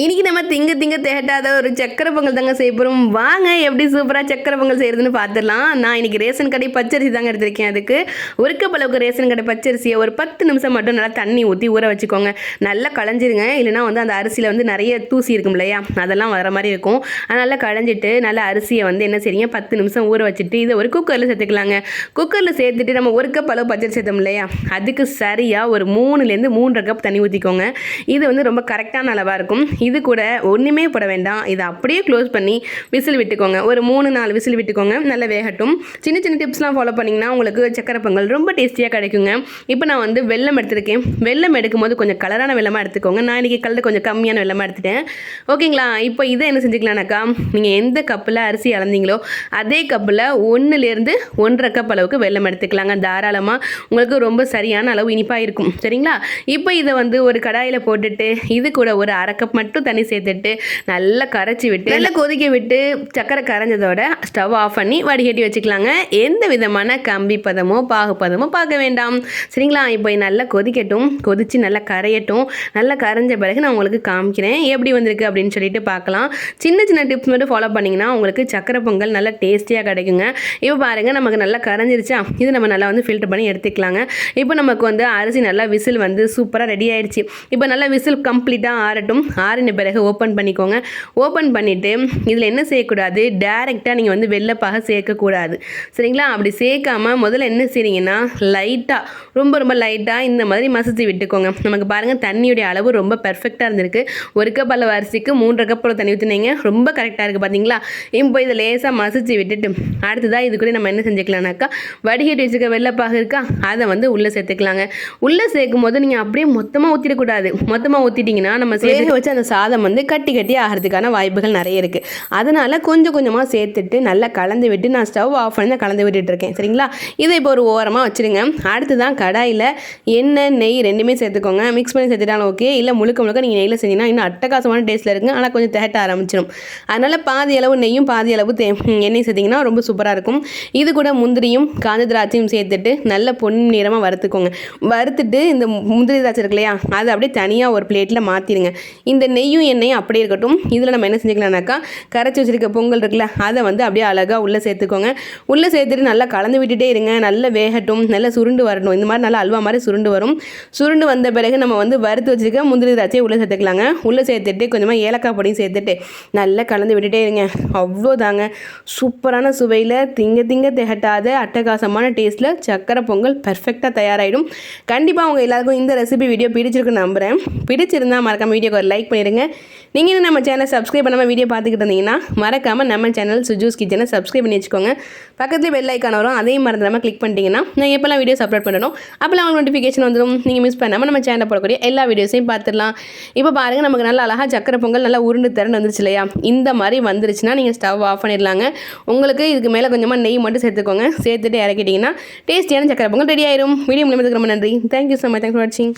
இன்றைக்கி நம்ம திங்க திங்க தேட்டாத ஒரு சக்கரை பொங்கல் தாங்க செய்ய போகிறோம் வாங்க எப்படி சூப்பராக சக்கரை பொங்கல் செய்கிறதுன்னு பார்த்துடலாம் நான் இன்றைக்கி ரேஷன் கடை பச்சரிசி தாங்க எடுத்திருக்கேன் அதுக்கு. ஒரு கப் அளவுக்கு ரேஷன் கடை பச்சரிசியை ஒரு பத்து நிமிஷம் மட்டும் நல்லா தண்ணி ஊற்றி ஊற வச்சுக்கோங்க. நல்லா களைஞ்சிருங்க. இல்லைனா வந்து அந்த அரிசியில் வந்து நிறைய தூசி இருக்கும் இல்லையா? அதெல்லாம் வர மாதிரி இருக்கும். அதனால் களைஞ்சிட்டு நல்லா அரிசியை வந்து என்ன செய்யுங்க பத்து நிமிஷம் ஊற வச்சுட்டு இதை ஒரு குக்கரில் சேர்த்துக்கலாங்க. குக்கரில் சேர்த்துட்டு நம்ம ஒரு கப் அளவு பச்சரிசி சேர்த்தோம் இல்லையா? அதுக்கு சரியாக ஒரு மூணுலேருந்து மூன்றரை கப் தண்ணி ஊற்றிக்கோங்க இது வந்து ரொம்ப கரெக்டான அளவாக இருக்கும். இது கூட ஒன்றுமே போட வேண்டாம். இதை அப்படியே க்ளோஸ் பண்ணி விசில் விட்டுக்கோங்க. ஒரு மூணு நாலு விசில் விட்டுக்கோங்க. நல்லா வேகட்டும். சின்ன சின்ன டிப்ஸ்லாம் ஃபாலோ பண்ணிங்கன்னா உங்களுக்கு சக்கரை பொங்கல் ரொம்ப டேஸ்டியாக கிடைக்குங்க. இப்போ நான் வந்து வெள்ளம் எடுத்திருக்கேன். வெல்லம் எடுக்கும்போது கொஞ்சம் கலரான வெள்ளமாக எடுத்துக்கோங்க. நான் இன்றைக்கி கலர் கொஞ்சம் கம்மியான வெள்ளமாக எடுத்துட்டேன். ஓகேங்களா இப்போ இதை என்ன செஞ்சுக்கலாம்னாக்கா நீங்கள் எந்த கப்பில் அரிசி அளந்தீங்களோ அதே கப்பில் ஒன்றுலேருந்து ஒன்றரை கப் அளவுக்கு வெள்ளம் எடுத்துக்கலாங்க. தாராளமாக உங்களுக்கு ரொம்ப சரியான அளவு இனிப்பாக இருக்கும். சரிங்களா? இப்போ இதை வந்து ஒரு கடாயில் போட்டுட்டு இது கூட ஒரு அரை கப் மட்டும் தண்ணி சேர்த்துட்டு நல்லா கரைச்சி விட்டு நல்லா கொதிக்க விட்டு சக்கரை கரைஞ்சதோட ஸ்டவ் ஆஃப் பண்ணி வடிகட்டி வச்சுக்கலாங்க. எந்த விதமான கம்பி பதமோ பாகுபதமோ பார்க்க வேண்டாம். சரிங்களா? இப்போ நல்லா கொதிக்கட்டும். கொதித்து நல்லா கரையட்டும். நல்லா கரைஞ்ச பிறகு நான் உங்களுக்கு காமிக்கிறேன். எப்படி வந்திருக்கு அப்படின்னு சொல்லிட்டு பார்க்கலாம். சின்ன சின்ன டிப்ஸ் மட்டும் ஃபாலோ பண்ணிங்கன்னா உங்களுக்கு சக்கரை பொங்கல் நல்லா டேஸ்டியாக கிடைக்குங்க. இப்போ பாருங்கள் நமக்கு நல்லா கரைஞ்சிருச்சா? இது நம்ம நல்லா வந்து ஃபில்டர் பண்ணி எடுத்துக்கலாங்க. இப்போ நமக்கு வந்து அரிசி நல்லா விசில் வந்து சூப்பராக ரெடி ஆயிடுச்சு. இப்போ நல்லா விசில் கம்ப்ளீட்டாக ஆறட்டும். ஆறின பிறகு ஓப்பன் பண்ணிக்கோங்க. ஓப்பன் பண்ணிவிட்டு இதில் என்ன செய்யக்கூடாது? டேரெக்டாக நீங்கள் வந்து வெள்ளைப்பாக சேர்க்கக்கூடாது. சரிங்களா? அப்படி சேர்க்காம முதல்ல என்ன செய்றீங்கன்னா லைட்டாக ரொம்ப ரொம்ப லைட்டாக இந்த மாதிரி மசிச்சு விட்டுக்கோங்க. நமக்கு பாருங்கள் தண்ணியுடைய அளவு ரொம்ப பெர்ஃபெக்டாக இருந்திருக்கு. ஒரு கப் அளவு அரிசிக்கு மூன்றரை கப் அளவு தண்ணி ஊற்றினீங்க ரொம்ப கரெக்டாக இருக்குது பார்த்தீங்களா இப்போ இதை லேசாக மசிச்சு விட்டுட்டு அடுத்ததாக இது கூட நம்ம என்ன செஞ்சுக்கலாம்னாக்கா வடிகட்டி வச்சுக்க வெள்ளைப்பாக இருக்கா? அதை வந்து உள்ளே சேர்த்துக்கலாங்க. உள்ளே சேர்க்கும் போது நீங்கள் அப்படியே மொத்தமாக ஊற்றிடக்கூடாது மொத்தமாக ஊற்றிட்டிங்கன்னா நம்ம சேர்த்து வச்சு அந்த சாதம் வந்து கட்டி கட்டி ஆகிறதுக்கான வாய்ப்புகள் நிறைய இருக்குது அதனால் கொஞ்சம் கொஞ்சமாக சேர்த்துட்டு நல்லா கலந்து விட்டு நான் ஸ்டவ் ஆஃப் பண்ணி தான் கலந்து விட்டுட்ருக்கேன் சரிங்களா? இதை இப்போ ஒரு ஓரமாக வச்சுருங்க. அடுத்து தான் கடாயில் எண்ணெய் நெய் ரெண்டுமே சேர்த்துக்கோங்க. மிக்ஸ் பண்ணி சேர்த்துட்டாலும் ஓகே இல்லை முழுக்க முழுக்க நீங்கள் நெய்யில் செஞ்சீங்கன்னா இன்னும் அட்டகாசமான டேஸ்ட்டில் இருக்குங்க ஆனால் கொஞ்சம் திகட்ட ஆரம்பிச்சிடும் அதனால் பாதி அளவு நெய்யும் பாதி அளவு தே எண்ணெய் சேர்த்திங்கன்னா ரொம்ப சூப்பராக இருக்கும். இது கூட முந்திரியும் காஞ்ச திராட்சையும் சேர்த்துட்டு நல்ல பொன் நிறமாக வறுத்துக்கோங்க. வறுத்துட்டு இந்த முந்திரி திராட்சை இருக்கு இல்லையா? அதை அப்படியே தனியாக ஒரு பிளேட்டில் மாற்றிடுங்க இந்த நெய் நெய்யும் எண்ணெயும் அப்படியே இருக்கட்டும். இதில் நம்ம என்ன செஞ்சுக்கலாம்னாக்கா கரைச்சி வச்சிருக்க பொங்கல் இருக்குல்ல அதை வந்து அப்படியே அழகாக உள்ளே சேர்த்துக்கோங்க. உள்ளே சேர்த்துட்டு நல்லா கலந்து விட்டுட்டே இருங்க. நல்லா வேகட்டும். நல்லா சுருண்டு வரணும் இந்த மாதிரி நல்லா அல்வா மாதிரி சுருண்டு வரும். சுருண்டு வந்த பிறகு நம்ம வந்து வறுத்து வச்சுருக்க முந்திரி திராட்சையை உள்ளே சேர்த்துக்கலாங்க. உள்ளே சேர்த்துட்டு கொஞ்சமாக ஏலக்காய் பொடியும் சேர்த்துட்டு நல்லா கலந்து விட்டுட்டே இருங்க. அவ்வளோதாங்க சூப்பரான சுவையில் திங்க திங்க திகட்டாத அட்டகாசமான டேஸ்ட்டில் சக்கரை பொங்கல் பர்ஃபெக்டாக தயாராகிடும் கண்டிப்பாக அவங்க எல்லாருக்கும் இந்த ரெசிபி வீடியோ பிடிச்சிருக்குன்னு நம்புகிறேன் பிடிச்சிருந்தா மறக்காம வீடியோக்கு ஒரு லைக் பண்ணிடுங்க. நீங்கள் இன்னும் நம்ம சேனலை சப்ஸ்கிரைப் பண்ணாமல் வீடியோ பார்த்துக்கிட்டு இருந்தீங்கன்னா மறக்காமல் நம்ம சேனல் சுஜூஸ் கிச்சனை சப்ஸ்கிரைப் பண்ணி வச்சுக்கோங்க. பக்கத்துலேயே பெல் ஐக்கான் வரும் அதையும் மறந்துடாமல் கிளிக் பண்ணிட்டீங்கன்னா நான் எப்போல்லாம் வீடியோஸ் அப்லோட் பண்ணணும் அப்போல்லாம் உங்களுக்கு நோட்டிஃபிகேஷன் வந்துடும் நீங்கள் மிஸ் பண்ணாமல் நம்ம சேனல் போடக்கூடிய எல்லா வீடியோஸையும் பார்த்துடலாம். இப்போ பாருங்கள் நமக்கு நல்லா அழகாக சக்கரை பொங்கல் நல்லா உருண்டு திறன் வந்துருச்சு இல்லையா? இந்த மாதிரி வந்துருச்சுன்னா நீங்கள் ஸ்டவ் ஆஃப் பண்ணிடலாங்க. உங்களுக்கு இதுக்கு மேலே கொஞ்சமாக நெய் மட்டும் சேர்த்துக்கோங்க. சேர்த்துட்டு இறக்கிட்டிங்கன்னா டேஸ்டியான சக்கரை பொங்கல் ரெடி ஆயிரும். வீடியோ மூலியமாக ரொம்ப நன்றி. Thank you so much thanks for வாட்சிங்